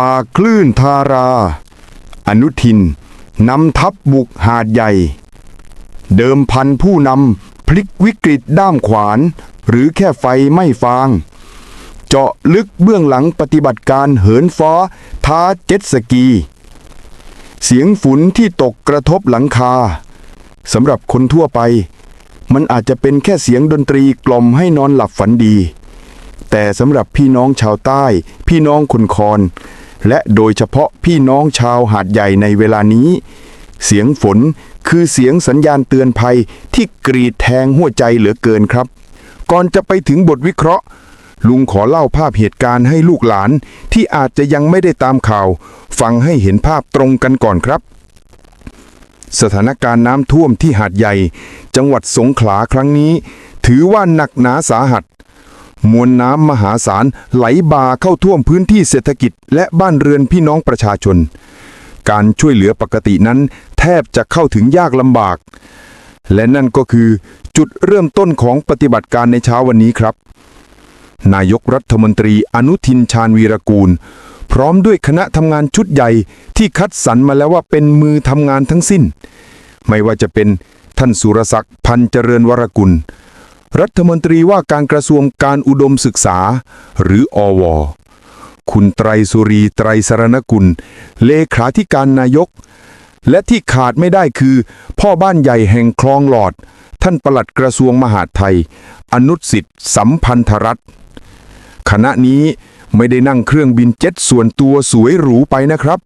ป่าคลื่นทารา อนุทิน นำทัพบุกหาดใหญ่ เดิมพันผู้นำพลิกวิกฤตด้ามขวาน หรือแค่ไฟไม่ฟาง เจาะลึกเบื้องหลังปฏิบัติการเหินฟ้าท้าเจ็ตสกี เสียงฝุ่นที่ตกกระทบหลังคาสำหรับคนทั่วไป มันอาจจะเป็นแค่เสียงดนตรีกล่อมให้นอนหลับฝันดี แต่สำหรับพี่น้องชาวใต้ พี่น้องคนคอน และโดยเฉพาะพี่น้องชาวหาดใหญ่ในเวลานี้ เสียงฝนคือเสียงสัญญาณเตือนภัยที่กรีดแทงหัวใจเหลือเกินครับ ก่อนจะไปถึงบทวิเคราะห์ ลุงขอเล่าภาพเหตุการณ์ให้ลูกหลานที่อาจจะยังไม่ได้ตามข่าว ฟังให้เห็นภาพตรงกันก่อนครับ สถานการณ์น้ำท่วมที่หาดใหญ่ จังหวัดสงขลาครั้งนี้ ถือว่าหนักหนาสาหัส มวลน้ำมหาศาลไหลบ่าเข้าท่วมพื้นที่เศรษฐกิจ และบ้านเรือนพี่น้องประชาชน การช่วยเหลือปกตินั้น แทบจะเข้าถึงยากลำบาก และนั่นก็คือจุดเริ่มต้นของปฏิบัติการในเช้าวันนี้ครับ นายกรัฐมนตรีอนุทินชาญวีรกูล พร้อมด้วยคณะทำงานชุดใหญ่ที่คัดสรรมาแล้วว่าเป็นมือทำงานทั้งสิ้น ไม่ว่าจะเป็นท่านสุรศักดิ์พันเจริญวรกุล รัฐมนตรีว่าการกระทรวงการอุดมศึกษา หรืออว คุณไตรสุรีไตรสรณกุล เลขาธิการนายก และที่ขาดไม่ได้คือ พ่อบ้านใหญ่แห่งคลองหลอด ท่านปลัดกระทรวงมหาดไทย อนุสิทธิ์สัมพันธรัตน์คณะนี้ไม่ได้นั่งเครื่องบินเจ็ตส่วนตัวสวยหรูไปนะครับ